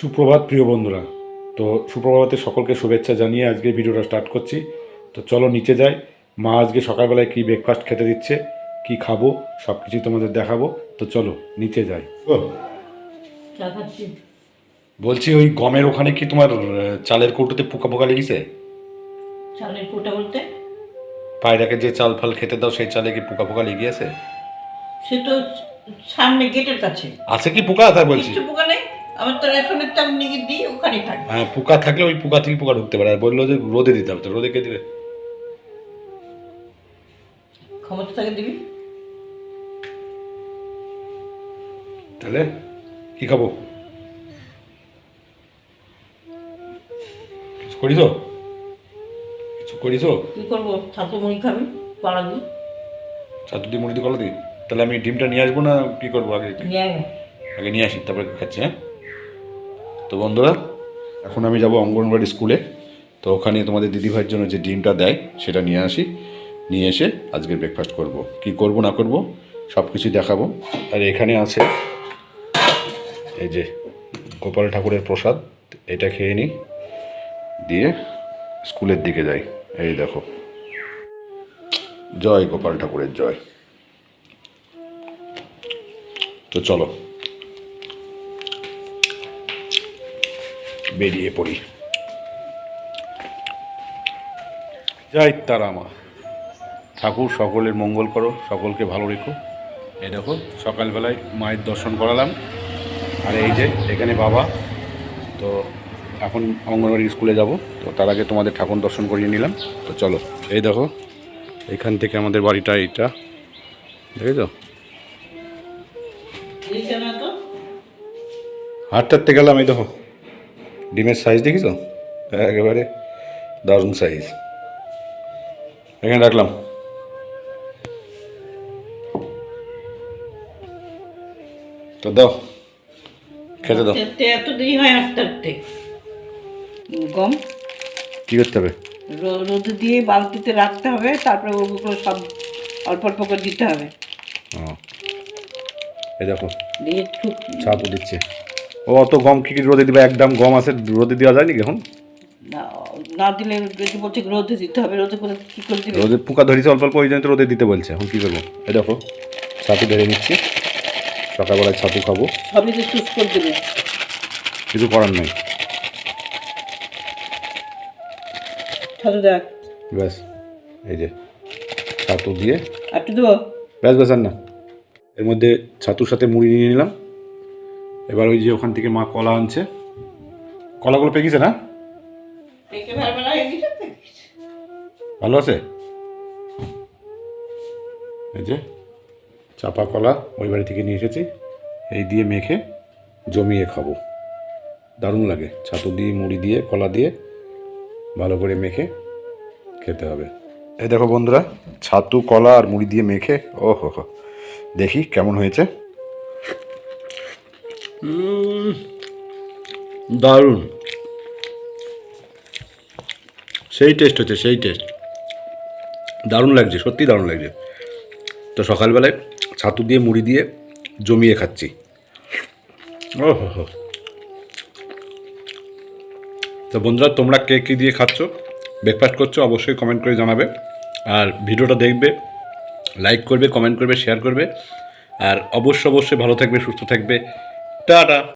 সুপ্রভাত প্রিয় বন্ধুরা। তো সুপ্রভাতে সকলকে শুভেচ্ছা জানিয়ে আজকে ভিডিওটা স্টার্ট করছি। তো চলো নিচে যাই। মা আজকে সকালবেলায় কী ব্রেকফাস্ট খেতে দিচ্ছে কি খাব সব কিছুই তোমাদের দেখাবো। তো চলো নিচে যাই। ও বলছি ওই গমের ওখানে কি তোমার চালের কৌটোতে পোকা পোকা লেগেছে? চালের কোটা বলতে? পায়রাকে যে চাল ফাল খেতে দাও সেই চালে কি পোকা পোকা লেগে আছে? সে তো সামনে গেটের কাছে। আছে কি পোকা? তাই বলছি। পোকা নেই? আমার তো রেশনের চাল নিয়ে দিই ওখানে থাকে। হ্যাঁ পোকা থাকলে ওই পোকা থেকে পোকা ঢুকতে পারে। আর বলল যে রোদে দিতে হবে তো রোদে কে দিবে? ক্ষমতা থাকে দিবি? তাহলে কি খাব? কিছু করিস কিছু করিস কি করব? ছাতু মুড়ি খাবি পাড়া দিই চাতু দিয়ে মুড়ি দিয়ে কলা দিই তাহলে আমি ডিমটা নিয়ে আসব না কি করব আগে? নিয়ে আগে নিয়ে আসি তারপরে খাচ্ছি হ্যাঁ? তো বন্ধুরা, এখন আমি যাব অঙ্গনবাড়ি স্কুলে। তো ওখানে তোমাদের দিদিভাইয়ের জন্য যে ডিমটা দেয়, সেটা নিয়ে আসি। নিয়ে এসে আজকে ব্রেকফাস্ট করব। কি করব, না করব সব কিছুই দেখাবো। আর এখানে আছে এই যে গোপাল ঠাকুরের প্রসাদ, এটা খেয়ে নিই। দিয়ে স্কুলের দিকে যাই। এই দেখো। জয় গোপাল ঠাকুরের জয়। তো চলো। বেরিয়ে পড়ি। জয় তারামা। ঠাকুর সকলের মঙ্গল করো সকলকে ভালো রেখো। এই দেখো সকালবেলায় মায়ের দর্শন করালাম। আর এই যে এখানে বাবা। তো এখন অঙ্গনবাড়ি স্কুলে যাব। তো তার আগে তোমাদের ঠাকুর দর্শন করিয়ে নিলাম। তো চলো এই দেখো এখান থেকে আমাদের বাড়িটা এইটা। দেখেছ? হাঁটতে হাঁটতে গেলাম এই দেখো। ডিমের সাইজ দেখিস একেবারে দারুণ সাইজ এখানে রাখলাম। তো দাও খেতে দাও। এত দেরি হয় হাঁটতে গম। কী করতে হবে? রোদে দিয়ে বালতিতে রাখতে হবে তারপরে ওগুলো সব অল্প অল্প করে দিতে হবে। ও। দেখো। দিয়ে খুব ছাতু দিচ্ছে। অত গম কি কি রোদে দিবে? একদম গম আছে রোদে দেওয়া যায় নাকি এখন? না না দিলে যদি বলছে রোদে দিতে হবে রোদে করে কী করে দিবে? রোদে পোকা ধরেছে অল্প অল্প ওই জন্য তো রোদে দিতে বলছে। এখন কী করব? এই দেখো ছাতু ধরে নিচ্ছি। সকালবেলায় ছাতু খাব। সবই তো চুজ করে দেবে। কিছু করার নেই। ছাতু দেখ। ব্যাস এই যে ছাতু দিয়ে। একটু দেবো? ব্যাস ব্যাস আর না। এর মধ্যে ছাতুর সাথে মুড়ি নিয়ে নিলাম। এবার ওই যে ওখান থেকে মা কলা আনছে। কলাগুলো পেকেছে না? ভালো আছে? এই যে চাপা কলা ওই বাড়ি থেকে নিয়ে এসেছি। এই দিয়ে মেখে জমিয়ে খাব। দারুণ লাগে। ছাতু দিয়ে মুড়ি দিয়ে কলা দিয়ে ভালো করে মেখে খেতে হবে। এই দেখো বন্ধুরা ছাতু কলা আর মুড়ি দিয়ে মেখে ও হো হো দেখি কেমন হয়েছে। দারুণ। সেই টেস্ট হচ্ছে, সেই টেস্ট দারুণ লাগছে সত্যি দারুণ লাগছে। তো সকালবেলায় ছাতু দিয়ে মুড়ি দিয়ে জমিয়ে খাচ্ছি। ও হো। তো বন্ধুরা, তোমরা কে কী দিয়ে খাচ্ছ ব্রেকফাস্ট করছ, অবশ্যই কমেন্ট করে জানাবে। আর ভিডিওটা দেখবে লাইক করবে কমেন্ট করবে শেয়ার করবে। আর অবশ্য অবশ্যই ভালো থাকবে, সুস্থ থাকবে। Tata.